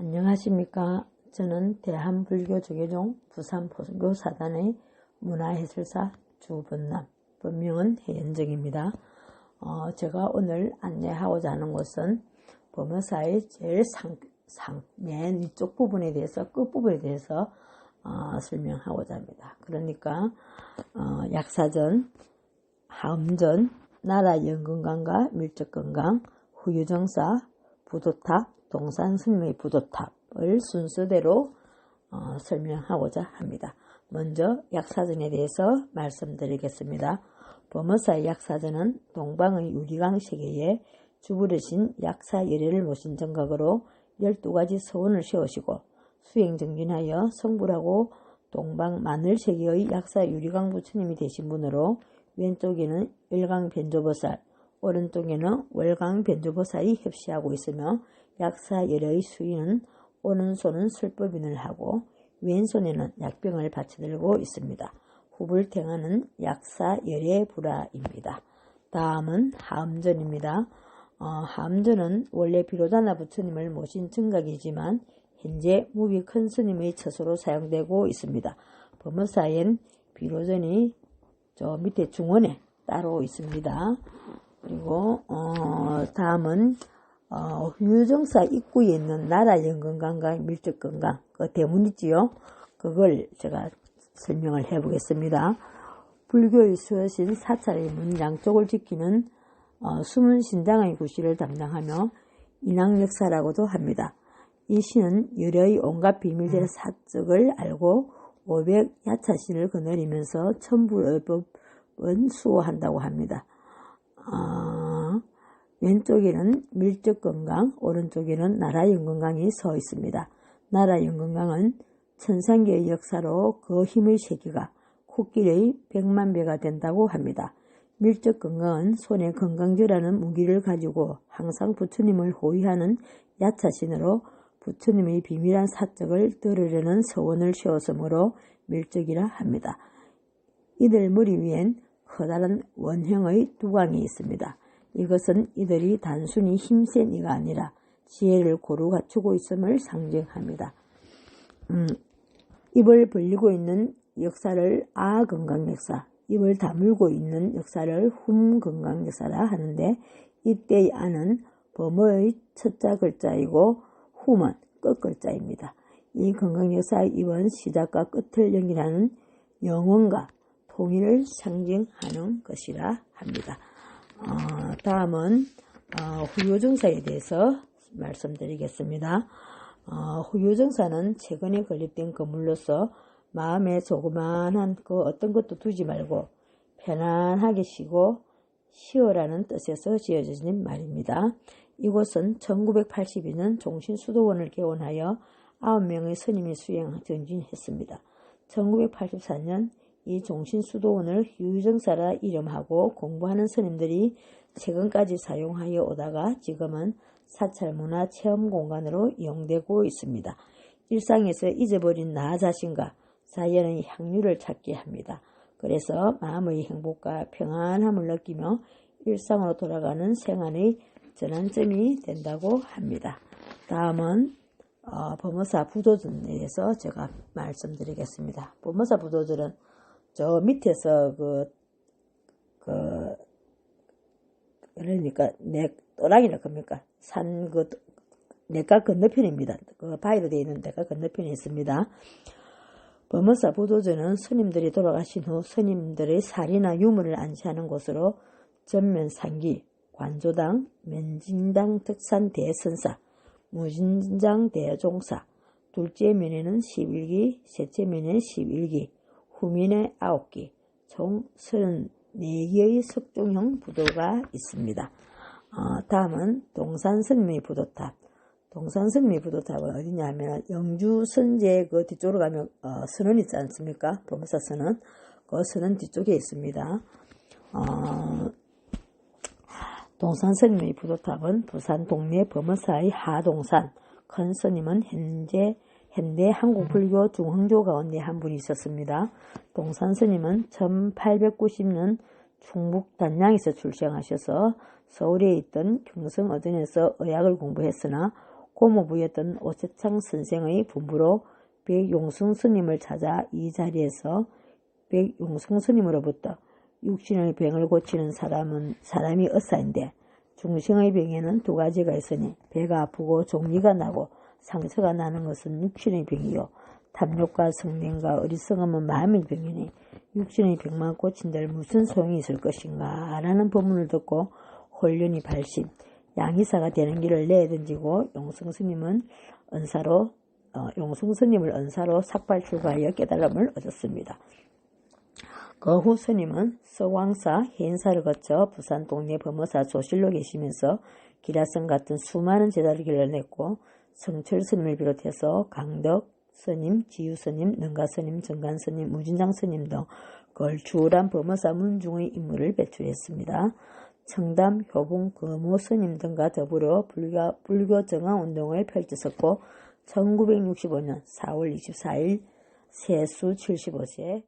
안녕하십니까. 저는 대한불교조계종 부산포교사단의 문화해설사 주번남, 본명은 해연정입니다. 어, 제가 오늘 안내하고자 하는 것은 범어사의 제일 상, 상, 맨 위쪽 부분에 대해서, 끝부분에 대해서 어, 설명하고자 합니다. 그러니까 어, 약사전, 하음전, 나라 연건강과 밀접건강, 후유정사, 부도탑, 동산 스님의 부도탑을 순서대로 어, 설명하고자 합니다. 먼저 약사전에 대해서 말씀드리겠습니다. 범어사의 약사전은 동방의 유리강 세계에 주부르신 약사 열애를 모신 정각으로 12가지 서원을 세우시고 수행정진하여 성불하고 동방 마늘세계의 약사 유리강 부처님이 되신 분으로 왼쪽에는 일강 변조보살, 오른쪽에는 월강 변조보살이 협시하고 있으며 약사 열의 수인은 오른손은 술법인을 하고 왼손에는 약병을 받쳐들고 있습니다. 후불탱하는 약사 열의 불화입니다. 다음은 하음전입니다. 어, 하음전은 원래 비로자나 부처님을 모신 증각이지만 현재 무비 큰 스님의 처소로 사용되고 있습니다. 범어사엔 비로전이 저 밑에 중원에 따로 있습니다. 그리고 어, 다음은 어, 유정사 입구에 있는 나라 연건강과 밀접건강 그 대문 있지요. 그걸 제가 설명을 해보겠습니다. 불교의 수여신 사찰의 문 양쪽을 지키는 어, 숨은 신당의 구실을 담당하며 인왕역사라고도 합니다. 이 신은 유려의 온갖 비밀된 사적을 알고 500 야차신을 거느리면서 천부의법은 수호한다고 합니다. 어, 왼쪽에는 밀접건강, 오른쪽에는 나라연건강이 서 있습니다. 나라연건강은 천상계의 역사로 그 힘의 세기가 코끼리의 백만 배가 된다고 합니다. 밀접건강은 손에 건강제라는 무기를 가지고 항상 부처님을 호위하는 야차신으로 부처님의 비밀한 사적을 들으려는 서원을 세웠으므로 밀적이라 합니다. 이들 머리 위엔 커다란 원형의 두광이 있습니다. 이것은 이들이 단순히 힘센 이가 아니라 지혜를 고루 갖추고 있음을 상징합니다. 음, 입을 벌리고 있는 역사를 아 건강 역사, 입을 다물고 있는 역사를 훔 건강 역사라 하는데 이때의 아는 범어의 첫자 글자이고 훔은 끝 글자입니다. 이 건강 역사의 입은 시작과 끝을 연결하는 영원과 통일을 상징하는 것이라 합니다. 어, 다음은 어, 후유증사에 대해서 말씀드리겠습니다. 어, 후유증사는 최근에 건립된 건물로서 마음에 조그만한 그 어떤 것도 두지 말고 편안하게 쉬고 쉬어라는 뜻에서 지어진 말입니다. 이곳은 1982년 종신수도원을 개원하여 9명의 스님이 수행 정진했습니다. 1984년 이 종신수도원을 유정사라 이름하고 공부하는 스님들이 최근까지 사용하여 오다가 지금은 사찰문화 체험공간으로 이용되고 있습니다. 일상에서 잊어버린 나 자신과 자연의 향유를 찾게 합니다. 그래서 마음의 행복과 평안함을 느끼며 일상으로 돌아가는 생활의 전환점이 된다고 합니다. 다음은 어, 범어사 부도전에 대해서 제가 말씀드리겠습니다. 범어사 부도전은 저 밑에서 그, 그, 그러니까, 내, 또랑이라 겁니까? 산, 그, 내가 건너편입니다. 그 바위로 되어 있는 데가 건너편에 있습니다. 범어사 부도전은 스님들이 돌아가신 후 스님들의 살이나 유물을 안치하는 곳으로 전면 상기, 관조당, 면진당 특산 대선사, 무진장 대종사, 둘째 면에는 11기, 셋째 면에는 11기, 후면에 9기, 총 34개의 석종형 부도가 있습니다. 어, 다음은 동산선미 부도탑. 동산선미 부도탑은 어디냐 하면 영주 선제 그 뒤쪽으로 가면 어, 선원 있지 않습니까? 범사 선원. 그 선원 뒤쪽에 있습니다. 어, 동산선미 부도탑은 부산 동네 범어사의 하동산 큰 스님은 현재 현대 한국 불교 중흥조 가운데 한 분이 있었습니다. 동산 스님은 1890년 충북 단양에서 출생하셔서 서울에 있던 경성어전에서 의학을 공부했으나 고모부였던 오세창 선생의 부부로 백용승 스님을 찾아 이 자리에서 백용승 스님으로부터 육신의 병을 고치는 사람은 사람이 어사인데 중생의 병에는 두 가지가 있으니 배가 아프고 종리가 나고 상처가 나는 것은 육신의 병이요 탐욕과 성냄과 어리석음은 마음의 병이니 육신의 병만 고친들 무슨 소용이 있을 것인가 라는 법문을 듣고 홀륜이 발심 양이사가 되는 길을 내던지고 용성 스님은 은사로 어, 용성 스님을 은사로 삭발 출가하여 깨달음을 얻었습니다. 그 후 스님은 서왕사 해인사를 거쳐 부산 동네 범어사 조실로 계시면서 기라성 같은 수많은 제자를 길러냈고 성철 스님을 비롯해서 강덕 스님, 지유 스님, 능가 스님, 정간 스님, 무진장 스님 등 걸출한 범어사 문중의 인물을 배출했습니다. 청담, 효봉, 금호 스님 등과 더불어 불교, 불교 정화 운동을 펼쳤었고 1965년 4월 24일 세수 75세